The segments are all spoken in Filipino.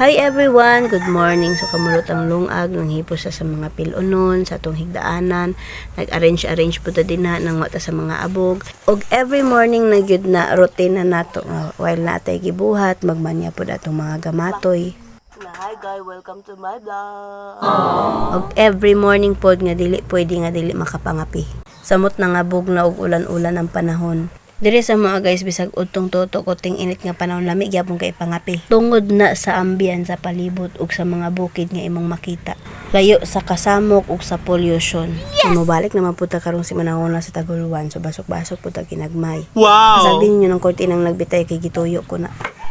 Hi everyone! Good morning. So kamulot ang lungag ng hipos sa, sa mga pilunon, sa atong higdaanan. Nag-arrange-arrange po ta din na ng mata sa mga abog. Og every morning na gyud na routine na nato nga while natay gibuhat, magmanya po atong mga gamatoy. Hi guys, welcome to my vlog. Og every morning pod nga dili pwede nga dili makapangapi. Samot na nga bug na og ulan-ulan ang panahon. Dire sa mga guys bisag utong toto kuting init nga panahon lami gyapon kay pangapi. Tungod na sa ambiyan sa palibot ug sa mga bukid nga imong makita. Layo sa kasamok ug sa pollution. Yes! Mabalik naman puta karong si manahon na sa Taguluan so basok-basok puta ginagmay. Wow! Sabi ninyo ng kortinang nagbitay kay gituyo ko na.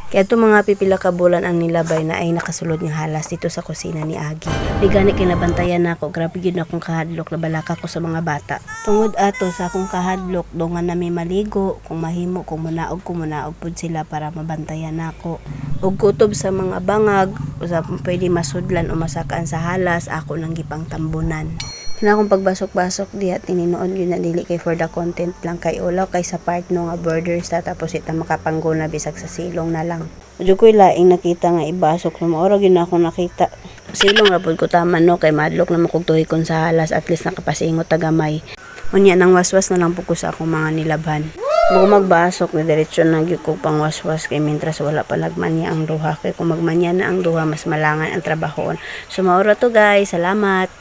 Kaya itong mga pipila ka bulan ang nilabay na ay nakasulod ng halas dito sa kusina ni Agi. Di gani kinabantayan na ako, grabe yun akong kahadlok na balaka ko sa mga bata. Tungod ato sa akong kahadlok, dongan na may maligo, kung mahimo, kung munaog, kung munaog pud sila para mabantayan na ako. Ug kutob sa mga bangag, o sa pwede masudlan o masakaan sa halas, ako nang gipang tambunan. Na akong pagbasok-basok diha tininoon yun na dili kay for the content lang kay ulaw kay sa part no nga borders ta tapos ita makapangguna bisag sa silong na lang. Medyo ko'y laing nakita nga ibasok na maura gyud na ako nakita. Silong ra pud ko taman no kay madlok na makugtuhi kon sa halas at least nakapasingot tagamay. Unya nang waswas na lang po ko sa akong mga nilabhan. Bago magbasok na diretsyo na ko pang waswas kay mintras wala pa nagmanya ang duha kay kung magmanya na ang duha mas malangan ang trabahon. So maura to guys, salamat.